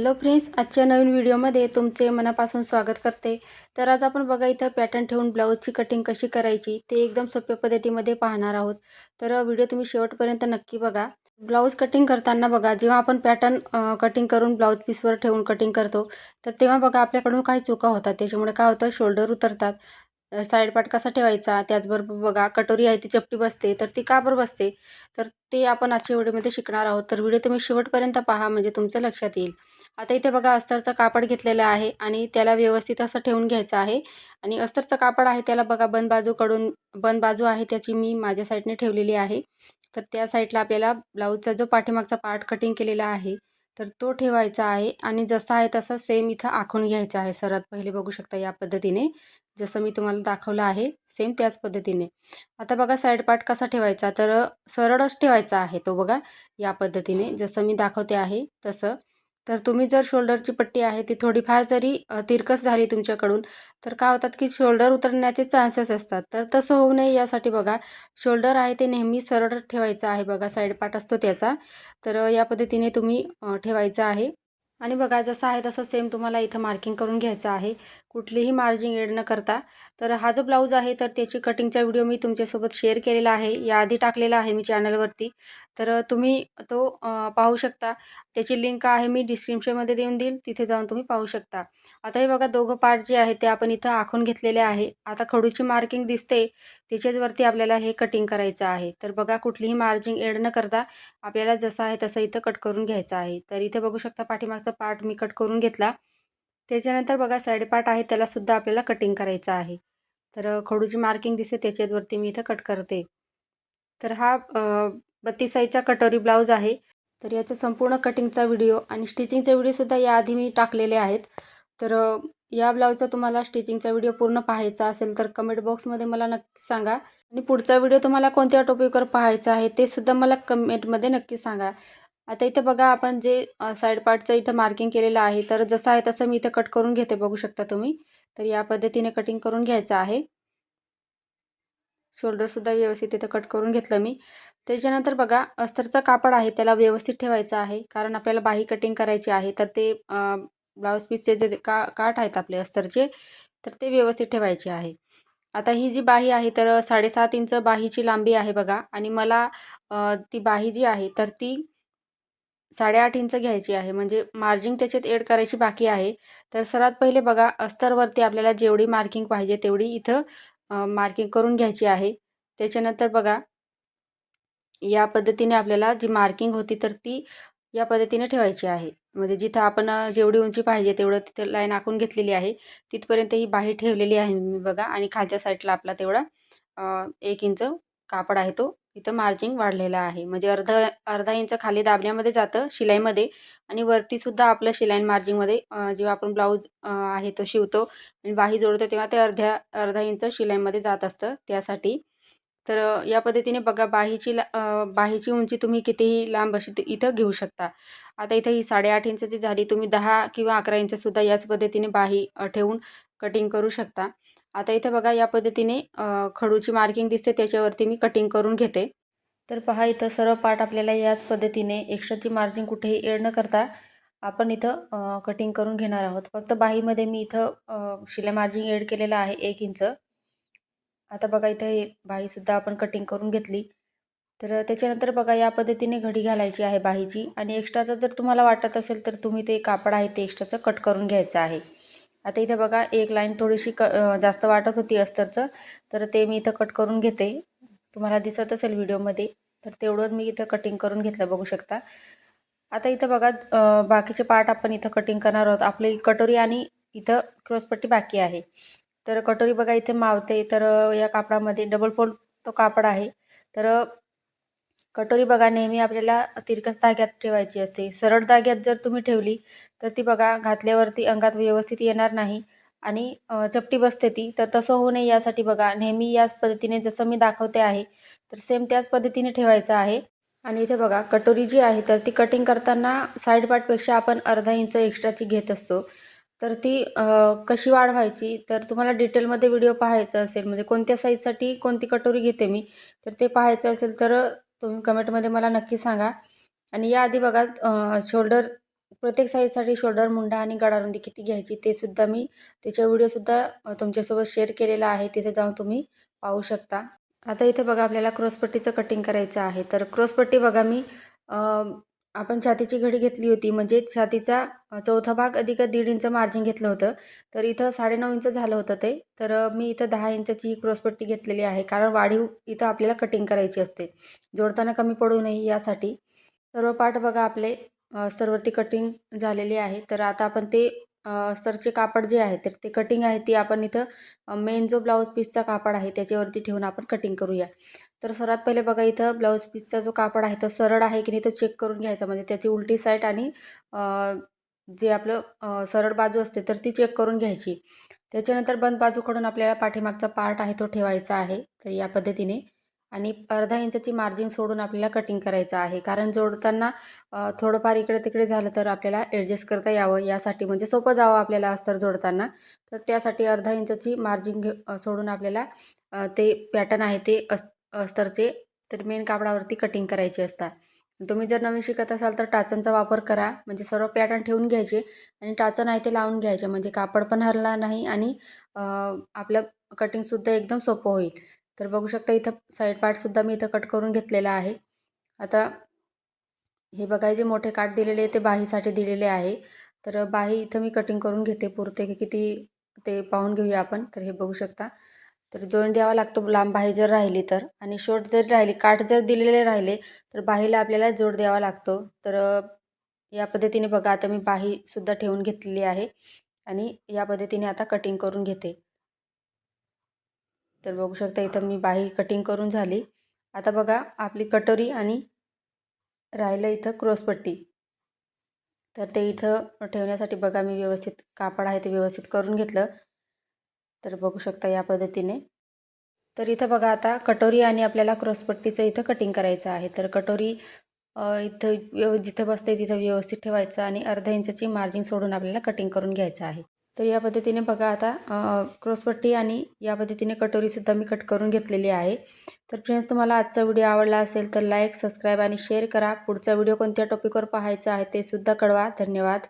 Hello friends आजच्या नवीन व्हिडिओमध्ये तुमचे मनापासून स्वागत करते. तर आज आपण बघा इथं पॅटर्न ठेवून ब्लाऊजची कटिंग कशी करायची ते एकदम सोप्या पद्धतीमध्ये पाहणार आहोत. तर व्हिडिओ तुम्ही शेवटपर्यंत नक्की बघा. ब्लाऊज कटिंग करताना बघा जेव्हा आपण पॅटर्न कटिंग करून ब्लाऊज पीसवर ठेवून कटिंग करतो तर तेव्हा बघा आपल्याकडून काही चुका होतात. त्याच्यामुळे काय होतं शोल्डर उतरतात. साईड पार्ट कसा ठेवायचा त्याचबरोबर बघा कटोरी आहे ती चपटी बसते तर ती का बरं बसते? तर ते आपण आजच्या व्हिडिओमध्ये शिकणार आहोत. तर व्हिडिओ तुम्ही शेवटपर्यंत पहा म्हणजे तुमचं लक्षात येईल. आता इथे बघा अस्तरचं कापड घेतलेलं आहे आणि त्याला व्यवस्थित असं ठेवून घ्यायचं आहे. आणि अस्तरचं कापड आहे त्याला बघा बंद बाजूकडून बंद बाजू आहे त्याची मी माझ्या साईडने ठेवलेली आहे. तर त्या साईडला आपल्याला ब्लाऊजचा जो पाठीमागचा पार्ट कटिंग केलेला आहे तर तो ठेवायचा आहे. आणि जसा आहे तसा सेम इथं आखून घ्यायचा आहे सर्वात पहिले बघू शकता या पद्धतीने. जसं मी तुम्हाला दाखवलं आहे सेम त्याच पद्धतीने. आता बघा साईड पार्ट कसा ठेवायचा? तर सरळच ठेवायचा आहे तो बघा या पद्धतीने. जसं मी दाखवते आहे तसं. तर तुम्ही जर शोल्डरची पट्टी आहे ती थोडीफार जरी तिरकस झाली तुमच्याकडून तर काय होतात की शोल्डर उतरण्याचे चान्सेस असतात. तर तसं होऊ नये यासाठी बघा शोल्डर आहे ते नेहमी सरळ ठेवायचं आहे बघा साईड पार्ट असतो त्याचा. तर या पद्धतीने तुम्ही ठेवायचं आहे. आणि बघा जसं आहे तसं सेम तुम्हाला इथं मार्किंग करून घ्यायचं आहे. कुठलीही मार्जिंग एड न करता. तर हा जो ब्लाऊज आहे तर त्याची कटिंगचा व्हिडिओ मी तुमच्यासोबत शेअर केलेला आहे. याआधी टाकलेला आहे मी चॅनलवरती. तर तुम्ही तो पाहू शकता. त्याची लिंक आहे मी डिस्क्रिप्शनमध्ये देऊन देईल. तिथे जाऊन तुम्ही पाहू शकता. आता हे बघा दोघं पार्ट जे आहे ते आपण इथं आखून घेतलेले आहे. आता खडूची मार्किंग दिसते. त्याच्याचवरती आपल्याला हे कटिंग करायचं आहे. तर बघा कुठलीही मार्जिंग एड न करता आपल्याला जसं आहे तसं इथं कट करून घ्यायचं आहे. तर इथे बघू शकता पाठीमागचा पार्ट मी कट करून घेतला. त्याच्यानंतर बघा साईड पार्ट आहे त्यालासुद्धा आपल्याला कटिंग करायचं आहे. तर खडूची मार्किंग दिसते त्याच्यावरती मी इथं कट करते. तर हा बत्तीस साईजचा कटोरी ब्लाऊज आहे. तर याचा संपूर्ण कटिंगचा व्हिडिओ आणि स्टिचिंगचे व्हिडिओसुद्धा याआधी मी टाकलेले आहेत. तर या ब्लाऊजचा तुम्हाला स्टिचिंगचा व्हिडिओ पूर्ण पाहायचा असेल तर कमेंट बॉक्समध्ये मला नक्की सांगा. आणि पुढचा व्हिडिओ तुम्हाला कोणत्या टॉपिकवर पाहायचा आहे ते सुद्धा मला कमेंटमध्ये नक्की सांगा. आता इथं बघा आपण जे साईड पार्टचं इथं मार्किंग केलेलं आहे तर जसं आहे तसं मी इथं कट करून घेते बघू शकता तुम्ही. तर या पद्धतीने कटिंग करून घ्यायचं आहे. शोल्डरसुद्धा व्यवस्थित इथं कट करून घेतलं मी. त्याच्यानंतर बघा अस्तरचं कापड आहे त्याला व्यवस्थित ठेवायचं आहे. कारण आपल्याला बाही कटिंग करायची आहे तर ते ब्लाऊज पीसचे जे का काठ आहेत आपले अस्तरचे तर ते व्यवस्थित ठेवायचे आहे. आता ही जी बाही आहे तर साडेसात इंच बाहीची लांबी आहे बघा. आणि मला ती बाही जी आहे तर ती साडेआठ इंच घ्यायची आहे. म्हणजे मार्जिंग त्याच्यात एड करायची बाकी आहे. तर सर्वात पहिले बघा अस्तरवरती आपल्याला जेवढी मार्किंग पाहिजे तेवढी इथं मार्किंग करून घ्यायची आहे. त्याच्यानंतर बघा या पद्धतीने आपल्याला जी मार्किंग होती तर ती या पद्धतीने ठेवायची आहे. म्हणजे जिथं आपण जेवढी उंची पाहिजे तेवढं तिथं लाईन आखून घेतलेली आहे. तिथपर्यंत ही बाही ठेवलेली आहे मी बघा. आणि खालच्या साईडला आपला तेवढा एक इंच कापड आहे तो. इथं मार्जिंग वाढलेलं आहे. म्हणजे अर्ध अर्धा इंच खाली दाबण्यामध्ये जातं शिलाईमध्ये आणि वरतीसुद्धा आपलं शिलाईन मार्जिंगमध्ये जेव्हा आपण ब्लाऊज आहे तो शिवतो आणि बाही जोडतो तेव्हा ते अर्ध्या अर्धा इंच शिलाईमध्ये जात असतं त्यासाठी. तर या पद्धतीने बघा बाहीची ला बाहीची उंची तुम्ही कितीही लांब अशी इथं घेऊ शकता. आता इथं ही साडेआठ इंचची झाली तुम्ही दहा किंवा अकरा इंचसुद्धा याच पद्धतीने बाही ठेवून कटिंग करू शकता. आता इथे बघा या पद्धतीने खडूची मार्किंग दिसते त्याच्यावरती मी कटिंग करून घेते. तर पहा इथं सर्व पार्ट आपल्याला याच पद्धतीने एक्स्ट्राची मार्जिन कुठेही एड न करता आपण इथं कटिंग करून घेणार आहोत. फक्त बाहीमध्ये मी इथं शिलाई मार्जिंग एड केलेलं आहे एक इंच. आता बघा इथं बाहीसुद्धा आपण कटिंग करून घेतली. तर त्याच्यानंतर बघा या पद्धतीने घडी घालायची आहे बाहीची. आणि एक्स्ट्राचं जर तुम्हाला वाटत असेल तर तुम्ही ते कापड आहे ते एक्स्ट्राचं कट करून घ्यायचं आहे. आता इथं बघा एक लाईन थोडीशी क जास्त वाटत होती अस्तरचं. तर ते मी इथं कट करून घेते. तुम्हाला दिसत असेल व्हिडिओमध्ये तर तेवढं मी इथं कटिंग करून घेतलं बघू शकता. आता इथं बघा बाकीचे पार्ट आपण इथं कटिंग करणार आहोत. आपली कटोरी आणि इथं क्रॉसपट्टी बाकी आहे. तर कटोरी बघा इथे मावते. तर या कापडामध्ये डबल फोल्ड तो कापड आहे. तर कटोरी बघा नेहमी आपल्याला तिरकस धाग्यात ठेवायची असते. सरळ धाग्यात जर तुम्ही ठेवली तर ती बघा घातल्यावरती अंगात व्यवस्थित येणार नाही आणि चपटी बसते ती. तर तसं होऊ नये यासाठी बघा नेहमी याच पद्धतीने जसं मी दाखवते आहे तर सेम त्याच पद्धतीने ठेवायचं आहे. आणि इथे बघा कटोरी जी आहे तर ती कटिंग करताना साईड पार्टपेक्षा आपण अर्धा इंच एक्स्ट्राची घेत असतो. तर ती कशी वाढवायची तर तुम्हाला डिटेलमध्ये व्हिडिओ पाहायचा असेल म्हणजे कोणत्या साईजसाठी कोणती कटोरी घेते मी तर ते पाहायचं असेल तर तुम्ही कमेंटमध्ये मला नक्की सांगा. आणि याआधी बघा शोल्डर प्रत्येक साईजसाठी शोल्डर मुंडा आणि गडारुंदी किती घ्यायची ते सुद्धा मी त्याचा व्हिडिओसुद्धा तुमच्यासोबत शेअर केलेला आहे. तिथे जाऊन तुम्ही पाहू शकता. आता इथे बघा आपल्याला क्रॉसपट्टीचं कटिंग करायचं आहे. तर क्रॉसपट्टी बघा मी आपण छातीची घडी घेतली होती म्हणजे छातीचा चौथा भाग अधिक दीड इंच मार्जिन घेतलं होतं. तर इथं साडेनऊ इंच झालं होतं ते. तर मी इथं दहा इंचाची ही क्रॉसपट्टी घेतलेली आहे कारण वाढीव इथं आपल्याला कटिंग करायची असते. जोडताना कमी पडू नये यासाठी. सर्व पाठ बघा आपले सर्वती कटिंग झालेली आहे. तर आता आपण ते अस्तरचे कापड जे आहे तर ते कटिंग आहे ती आपण इथं मेन जो ब्लाऊज पीसचा कापड आहे त्याच्यावरती ठेवून आपण कटिंग करूया. तर सर्वात पहिले बघा इथं ब्लाऊज पीसचा जो कापड आहे तो सरळ आहे की नाही तो चेक करून घ्यायचा. म्हणजे त्याची उलटी साईड आणि जे आपलं सरळ बाजू असते तर ती चेक करून घ्यायची. त्याच्यानंतर बंद बाजूकडून आपल्याला पाठीमागचा पार्ट आहे तो ठेवायचा आहे. तर या पद्धतीने आणि अर्धा इंचाची मार्जिन सोडून आपल्याला कटिंग करायचं आहे. कारण जोडताना थोडंफार इकडे तिकडे झालं तर आपल्याला ॲडजस्ट करता यावं. यासाठी म्हणजे सोपं जावं आपल्याला अस्तर जोडताना. तर त्यासाठी अर्धा इंचाची मार्जिन घे सोडून आपल्याला ते पॅटर्न आहे ते अस अस्तरचे तर मेन कापडावरती कटिंग करायची असतात. तुम्ही जर नवीन शिकत असाल तर टाचांचा वापर करा. म्हणजे सर्व पॅटर्न ठेवून घ्यायचे आणि टाचन आहे ते लावून घ्यायचे. म्हणजे कापड पण हरला नाही आणि आपलं कटिंगसुद्धा एकदम सोपं होईल. तर बघू शकता इथं साईड पार्टसुद्धा मी इथं कट करून घेतलेला आहे. आता हे बघा जे मोठे काठ दिलेले आहे ते बाहीसाठी दिलेले आहे. तर बाही इथं मी कटिंग करून घेते पुरते की किती ते पाहून घेऊया आपण. तर हे बघू शकता. तर जोईंट द्यावा लागतो लांब बाही जर राहिली तर. आणि शॉर्ट जर राहिली काठ जर दिलेले राहिले तर बाहीला आपल्याला जोड द्यावा लागतो. तर या पद्धतीने बघा आता मी बाहीसुद्धा ठेवून घेतलेली आहे. आणि या पद्धतीने आता कटिंग करून घेते. तर बघू शकता इथं मी बाही कटिंग करून झाली. आता बघा आपली कटोरी आणि राहिलं इथं क्रॉसपट्टी तर ते इथं ठेवण्यासाठी बघा मी व्यवस्थित कापड आहे ते व्यवस्थित करून घेतलं. तर बघू शकता या पद्धतीने. तर इथं बघा आता कटोरी आणि आपल्याला क्रॉसपट्टीचं इथं कटिंग करायचं आहे. तर कटोरी इथं व्यव जिथं बसते तिथं व्यवस्थित ठेवायचं आणि अर्धा इंचाची मार्जिन सोडून आपल्याला कटिंग करून घ्यायचं आहे. तर या पद्धतीने बघा आता क्रॉसपट्टी आणि या पद्धतीने कटोरीसुद्धा मी कट करून घेतलेली आहे. तर फ्रेंड्स तुम्हाला आजचा व्हिडिओ आवडला असेल तर लाईक सबस्क्राईब आणि शेअर करा. पुढचा व्हिडिओ कोणत्या टॉपिकवर पाहायचा आहे ते सुद्धा कळवा. धन्यवाद.